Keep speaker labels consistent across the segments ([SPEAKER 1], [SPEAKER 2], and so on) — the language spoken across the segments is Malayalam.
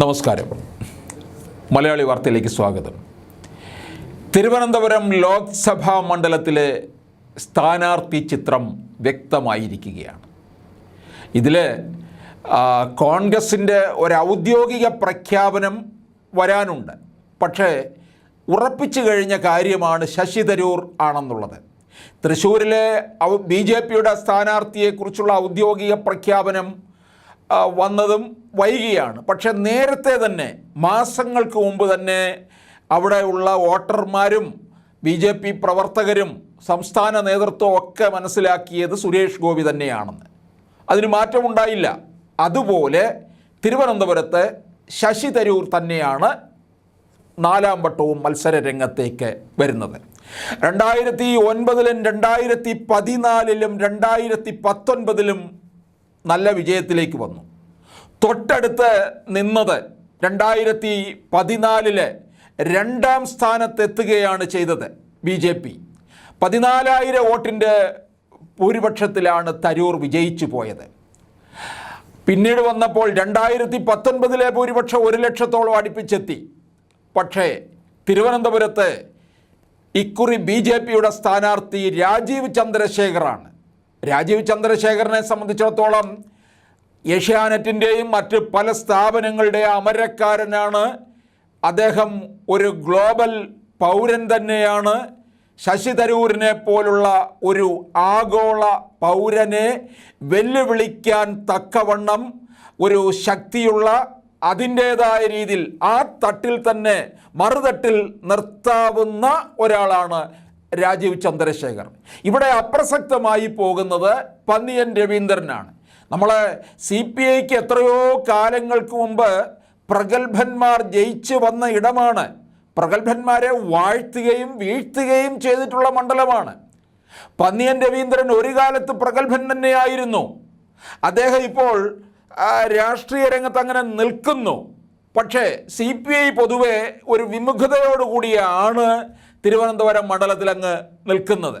[SPEAKER 1] നമസ്കാരം. മലയാളി വാർത്തയിലേക്ക് സ്വാഗതം. തിരുവനന്തപുരം ലോക്സഭാ മണ്ഡലത്തിലെ സ്ഥാനാർത്ഥി ചിത്രം വ്യക്തമായിരിക്കുകയാണ്. ഇതിൽ കോൺഗ്രസിന്റെ ഒരു ഔദ്യോഗിക പ്രഖ്യാപനം വരാനുണ്ട്. പക്ഷേ ഉറപ്പിച്ചു കഴിഞ്ഞ കാര്യമാണ് ശശി തരൂർ ആണെന്നുള്ളത്. തൃശ്ശൂരിലെ ബി ജെ പിയുടെ സ്ഥാനാർത്ഥിയെക്കുറിച്ചുള്ള ഔദ്യോഗിക പ്രഖ്യാപനം വന്നതും വൈകിയാണ്. പക്ഷെ നേരത്തെ തന്നെ മാസങ്ങൾക്ക് മുമ്പ് തന്നെ അവിടെയുള്ള വോട്ടർമാരും ബി ജെ പി പ്രവർത്തകരും സംസ്ഥാന നേതൃത്വം ഒക്കെ മനസ്സിലാക്കിയത് സുരേഷ് ഗോപി തന്നെയാണെന്ന്. അതിന് മാറ്റമുണ്ടായില്ല. അതുപോലെ തിരുവനന്തപുരത്ത് ശശി തരൂർ തന്നെയാണ് നാലാം വട്ടവും മത്സര രംഗത്തേക്ക് വരുന്നത്. രണ്ടായിരത്തി ഒൻപതിലും രണ്ടായിരത്തി പതിനാലിലും രണ്ടായിരത്തി പത്തൊൻപതിലും നല്ല വിജയത്തിലേക്ക് വന്നു. തൊട്ടടുത്ത് നിന്നത് രണ്ടായിരത്തി പതിനാലിൽ രണ്ടാം സ്ഥാനത്തെത്തുകയാണ് ചെയ്തത് ബി ജെ പി. പതിനാലായിരം വോട്ടിന്റെ ഭൂരിപക്ഷത്തിലാണ് തരൂർ വിജയിച്ചു പോയത്. പിന്നീട് വന്നപ്പോൾ രണ്ടായിരത്തി പത്തൊൻപതിലെ ഭൂരിപക്ഷം ഒരു ലക്ഷത്തോളം അടുപ്പിച്ചെത്തി. പക്ഷേ തിരുവനന്തപുരത്ത് ഇക്കുറി ബി ജെ പിയുടെ സ്ഥാനാർത്ഥി രാജീവ് ചന്ദ്രശേഖറാണ്. രാജീവ് ചന്ദ്രശേഖരനെ സംബന്ധിച്ചിടത്തോളം ഏഷ്യാനെറ്റിന്റെയും മറ്റ് പല സ്ഥാപനങ്ങളുടെയും അമരക്കാരനാണ്. അദ്ദേഹം ഒരു ഗ്ലോബൽ പൗരൻ തന്നെയാണ്. ശശി തരൂരിനെ പോലുള്ള ഒരു ആഗോള പൗരനെ വെല്ലുവിളിക്കാൻ തക്കവണ്ണം ഒരു ശക്തിയുള്ള അതിന്റേതായ രീതിയിൽ ആ തട്ടിൽ തന്നെ മറുതട്ടിൽ നിർത്താവുന്ന ഒരാളാണ് രാജീവ് ചന്ദ്രശേഖർ. ഇവിടെ അപ്രസക്തമായി പോകുന്നത് പന്നിയൻ രവീന്ദ്രനാണ്. നമ്മൾ സി പി ഐക്ക് എത്രയോ കാലങ്ങൾക്ക് മുമ്പ് പ്രഗത്ഭന്മാർ ജയിച്ചു വന്ന ഇടമാണ്. പ്രഗത്ഭന്മാരെ വാഴ്ത്തുകയും വീഴ്ത്തുകയും ചെയ്തിട്ടുള്ള മണ്ഡലമാണ്. പന്നിയൻ രവീന്ദ്രൻ ഒരു കാലത്ത് പ്രഗത്ഭൻ തന്നെയായിരുന്നു. അദ്ദേഹം ഇപ്പോൾ രാഷ്ട്രീയ രംഗത്ത് അങ്ങനെ നിൽക്കുന്നു. പക്ഷേ സി പി ഐ പൊതുവെ ഒരു വിമുഖതയോടുകൂടിയാണ് തിരുവനന്തപുരം മണ്ഡലത്തിൽ അങ്ങ് നിൽക്കുന്നത്.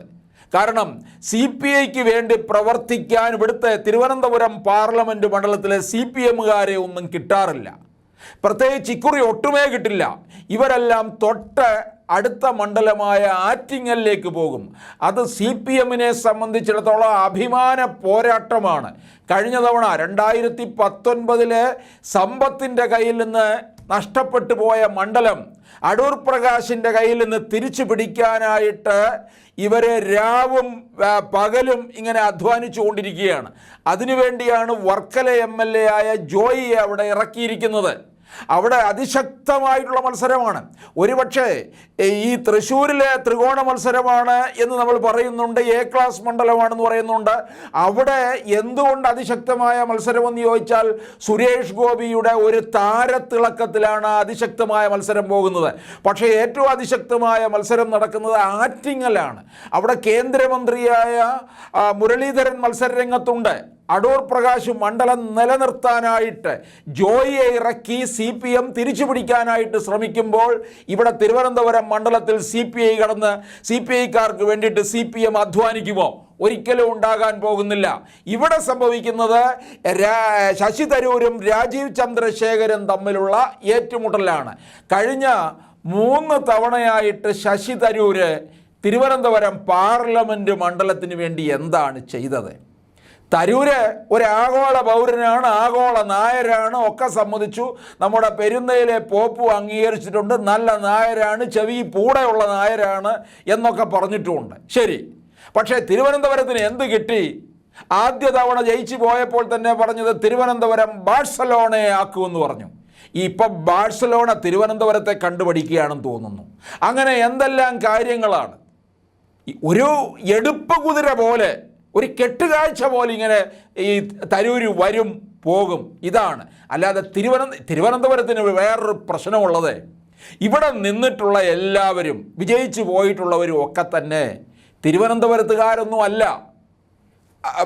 [SPEAKER 1] കാരണം സി പി ഐക്ക് വേണ്ടി പ്രവർത്തിക്കാൻ ഇവിടുത്തെ തിരുവനന്തപുരം പാർലമെന്റ് മണ്ഡലത്തിലെ സി പി എമ്മുകാരെ ഒന്നും കിട്ടാറില്ല. പ്രത്യേകിച്ച് ഇക്കുറി ഒട്ടുമേ കിട്ടില്ല. ഇവരെല്ലാം തൊട്ട് അടുത്ത മണ്ഡലമായ ആറ്റിങ്ങലിലേക്ക് പോകും. അത് സി പി എമ്മിനെ സംബന്ധിച്ചിടത്തോളം അഭിമാന പോരാട്ടമാണ്. കഴിഞ്ഞ തവണ രണ്ടായിരത്തി പത്തൊൻപതിലെ സമ്പത്തിന്റെ കയ്യിൽ നിന്ന് നഷ്ടപ്പെട്ടു പോയ മണ്ഡലം അടൂർ പ്രകാശിന്റെ കയ്യിൽ നിന്ന് തിരിച്ചു പിടിക്കാനായിട്ട് ഇവരെ രാവും പകലും ഇങ്ങനെ അധ്വാനിച്ചു കൊണ്ടിരിക്കുകയാണ് അതിനുവേണ്ടിയാണ് വർക്കല എം എൽ എ ആയ ജോയിയെ അവിടെ ഇറക്കിയിരിക്കുന്നത്. അവിടെ അതിശക്തമായിട്ടുള്ള മത്സരമാണ്. ഒരുപക്ഷെ ഈ തൃശ്ശൂരിലെ ത്രികോണ മത്സരമാണ് എന്ന് നമ്മൾ പറയുന്നുണ്ട് എ ക്ലാസ് മണ്ഡലമാണെന്ന് പറയുന്നുണ്ട്. അവിടെ എന്തുകൊണ്ട് അതിശക്തമായ മത്സരമെന്ന് ചോദിച്ചാൽ സുരേഷ് ഗോപിയുടെ ഒരു താരത്തിളക്കത്തിലാണ് അതിശക്തമായ മത്സരം പോകുന്നത്. പക്ഷേ ഏറ്റവും അതിശക്തമായ മത്സരം നടക്കുന്നത് ആറ്റിങ്ങലാണ്. അവിടെ കേന്ദ്രമന്ത്രിയായ മുരളീധരൻ മത്സര രംഗത്തുണ്ട് അടൂർ പ്രകാശ് മണ്ഡലം നിലനിർത്താനായിട്ട് ജോയിയെ ഇറക്കി സി പി എം തിരിച്ചു പിടിക്കാനായിട്ട് ശ്രമിക്കുമ്പോൾ ഇവിടെ തിരുവനന്തപുരം മണ്ഡലത്തിൽ സി പി ഐ കടന്ന് സി പി ഐക്കാർക്ക് വേണ്ടിയിട്ട് സി പി എം അധ്വാനിക്കുമോ? ഒരിക്കലും ഉണ്ടാകാൻ പോകുന്നില്ല. ഇവിടെ സംഭവിക്കുന്നത് ശശി തരൂരും രാജീവ് ചന്ദ്രശേഖരും തമ്മിലുള്ള ഏറ്റുമുട്ടലാണ്. കഴിഞ്ഞ മൂന്ന് തവണയായിട്ട് ശശി തരൂര് തിരുവനന്തപുരം പാർലമെന്റ് മണ്ഡലത്തിന് വേണ്ടി എന്താണ് ചെയ്തത്? തരൂര് ഒരു പൗരനാണ് ആഗോള നായരാണ് ഒക്കെ സമ്മതിച്ചു. നമ്മുടെ പെരുന്നയിലെ പോപ്പു അംഗീകരിച്ചിട്ടുണ്ട്. നല്ല നായരാണ് ചെവി പൂടെയുള്ള നായരാണ് എന്നൊക്കെ പറഞ്ഞിട്ടുമുണ്ട്. ശരി. പക്ഷേ തിരുവനന്തപുരത്തിന് എന്ത് കിട്ടി? ആദ്യ തവണ ജയിച്ചു പോയപ്പോൾ തന്നെ പറഞ്ഞത് തിരുവനന്തപുരം ബാഴ്സലോണയെ ആക്കുമെന്ന് പറഞ്ഞു. ഇപ്പം ബാഴ്സലോണ തിരുവനന്തപുരത്തെ കണ്ടുപഠിക്കുകയാണെന്ന് തോന്നുന്നു. അങ്ങനെ എന്തെല്ലാം കാര്യങ്ങളാണ്? ഒരു എടുപ്പ് കുതിര പോലെ ഒരു കെട്ടുകാഴ്ച പോലെ ഇങ്ങനെ ഈ തരൂര് വരും പോകും. ഇതാണ്. അല്ലാതെ തിരുവനന്ത തിരുവനന്തപുരത്തിന് വേറൊരു പ്രശ്നമുള്ളത്. ഇവിടെ നിന്നിട്ടുള്ള എല്ലാവരും വിജയിച്ചു പോയിട്ടുള്ളവരും ഒക്കെ തന്നെ തിരുവനന്തപുരത്തുകാരൊന്നും അല്ല.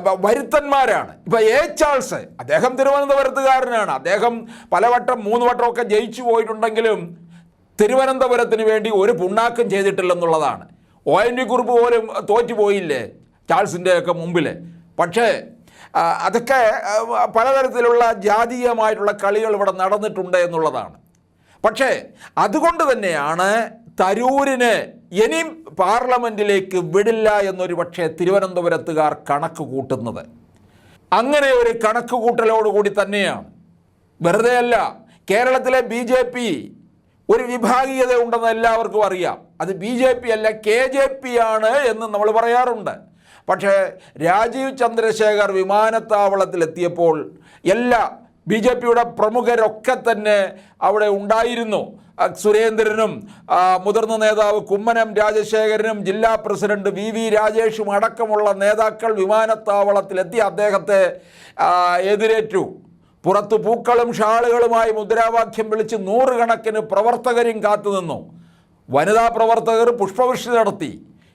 [SPEAKER 1] വരുത്തന്മാരാണ്. ഇപ്പം എ ചാൾസ് അദ്ദേഹം തിരുവനന്തപുരത്തുകാരനാണ്. അദ്ദേഹം പലവട്ടം മൂന്ന് വട്ടമൊക്കെ ജയിച്ചു പോയിട്ടുണ്ടെങ്കിലും തിരുവനന്തപുരത്തിന് വേണ്ടി ഒരു പുണ്ണാക്കം ചെയ്തിട്ടില്ലെന്നുള്ളതാണ്. ഒ എൻ വി കുറിപ്പ് പോലും തോറ്റു പോയില്ലേ ചാൾസിന്റെ ഒക്കെ മുമ്പിൽ പക്ഷേ അതൊക്കെ പലതരത്തിലുള്ള ജാതീയമായിട്ടുള്ള കളികൾ ഇവിടെ നടന്നിട്ടുണ്ട് എന്നുള്ളതാണ്. പക്ഷേ അതുകൊണ്ട് തന്നെയാണ് തരൂരിന് ഇനിയും പാർലമെന്റിലേക്ക് വിടില്ല എന്നൊരു പക്ഷേ തിരുവനന്തപുരത്തുകാർ കണക്ക് കൂട്ടുന്നത്. അങ്ങനെ ഒരു കണക്ക് കൂട്ടലോടുകൂടി തന്നെയാണ്. വെറുതെയല്ല കേരളത്തിലെ ബി ജെ പി ഒരു വിഭാഗീയത ഉണ്ടെന്ന് എല്ലാവർക്കും അറിയാം. അത് ബി ജെ പി അല്ല കെ ജെ പി ആണ് എന്ന് നമ്മൾ പറയാറുണ്ട്. പക്ഷേ രാജീവ് ചന്ദ്രശേഖർ വിമാനത്താവളത്തിലെത്തിയപ്പോൾ എല്ലാ ബി ജെ പിയുടെ പ്രമുഖരൊക്കെ തന്നെ അവിടെ ഉണ്ടായിരുന്നു. സുരേന്ദ്രനും മുതിർന്ന നേതാവ് കുമ്മനം രാജശേഖരനും ജില്ലാ പ്രസിഡന്റ് വി വി രാജേഷും അടക്കമുള്ള നേതാക്കൾ വിമാനത്താവളത്തിലെത്തി. അദ്ദേഹത്തെ എതിരേറ്റു. പുറത്ത് പൂക്കളും ഷാളുകളുമായി മുദ്രാവാക്യം വിളിച്ച് നൂറുകണക്കിന് പ്രവർത്തകരും കാത്തുനിന്നു. വനിതാ പ്രവർത്തകർ പുഷ്പവൃഷ്ടി നടത്തി.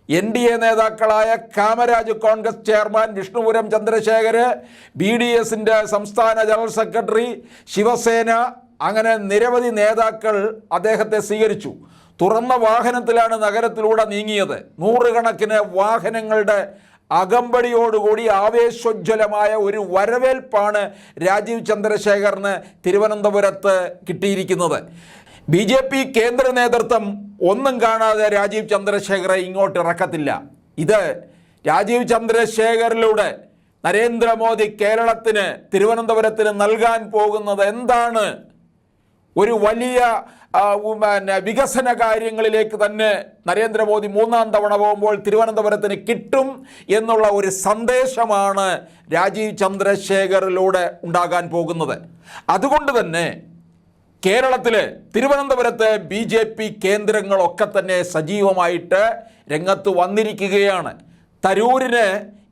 [SPEAKER 1] എൻ ഡി എ നേതാക്കളായ Kamaraj Congress chairman Vishnupuram Chandrashekhar B D എസിന്റെ സംസ്ഥാന ജനറൽ സെക്രട്ടറി ശിവസേന അങ്ങനെ നിരവധി നേതാക്കൾ അദ്ദേഹത്തെ സ്വീകരിച്ചു. തുറന്ന വാഹനത്തിലാണ് നഗരത്തിലൂടെ നീങ്ങിയത്. നൂറുകണക്കിന് വാഹനങ്ങളുടെ അകമ്പടിയോടുകൂടി ആവേശോജ്വലമായ ഒരു വരവേൽപ്പാണ് രാജീവ് ചന്ദ്രശേഖറിന് തിരുവനന്തപുരത്ത് കിട്ടിയിരിക്കുന്നത്. ബി ജെ പി കേന്ദ്ര നേതൃത്വം ഒന്നും കാണാതെ രാജീവ് ചന്ദ്രശേഖറെ ഇങ്ങോട്ട് ഇറക്കത്തില്ല. ഇത് രാജീവ് ചന്ദ്രശേഖറിലൂടെ നരേന്ദ്രമോദി കേരളത്തിന് തിരുവനന്തപുരത്തിന് നൽകാൻ പോകുന്നത് എന്താണ്? ഒരു വലിയ പിന്നെ വികസന കാര്യങ്ങളിലേക്ക് തന്നെ നരേന്ദ്രമോദി മൂന്നാം തവണ പോകുമ്പോൾ തിരുവനന്തപുരത്തിന് കിട്ടും എന്നുള്ള ഒരു സന്ദേശമാണ് രാജീവ് ചന്ദ്രശേഖറിലൂടെ ഉണ്ടാകാൻ പോകുന്നത്. അതുകൊണ്ട് തന്നെ കേരളത്തിൽ തിരുവനന്തപുരത്തെ ബി ജെ പി കേന്ദ്രങ്ങളൊക്കെ തന്നെ സജീവമായിട്ട് രംഗത്ത് വന്നിരിക്കുകയാണ്. തരൂരിന്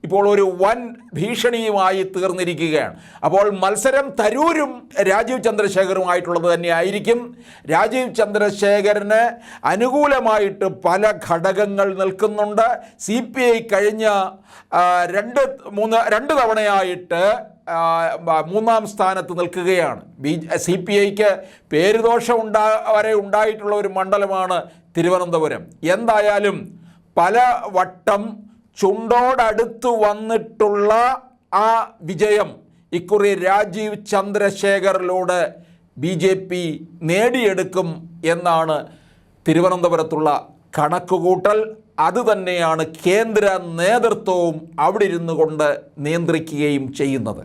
[SPEAKER 1] ഇപ്പോൾ ഒരു വൻ ഭീഷണിയുമായി തീർന്നിരിക്കുകയാണ്. അപ്പോൾ മത്സരം തരൂരും രാജീവ് ചന്ദ്രശേഖറുമായിട്ടുള്ളത് തന്നെയായിരിക്കും. രാജീവ് ചന്ദ്രശേഖരന് അനുകൂലമായിട്ട് പല ഘടകങ്ങൾ നിൽക്കുന്നുണ്ട്. സി പി ഐ കഴിഞ്ഞ രണ്ട് മൂന്ന് രണ്ട് തവണയായിട്ട് മൂന്നാം സ്ഥാനത്ത് നിൽക്കുകയാണ്. ബി സി പി ഐക്ക് പേരുദോഷം ഉണ്ടാ വരെ ഉണ്ടായിട്ടുള്ള ഒരു മണ്ഡലമാണ് തിരുവനന്തപുരം. എന്തായാലും പല വട്ടം ചുണ്ടോടടുത്ത് വന്നിട്ടുള്ള ആ വിജയം ഇക്കുറി രാജീവ് ചന്ദ്രശേഖറിലൂടെ ബി ജെ പി നേടിയെടുക്കും എന്നാണ് തിരുവനന്തപുരത്തുള്ള കണക്കുകൂട്ടൽ. അതുതന്നെയാണ് കേന്ദ്ര നേതൃത്വവും അവിടെ ഇരുന്നു കൊണ്ട് നിയന്ത്രിക്കുകയും ചെയ്യുന്നത്.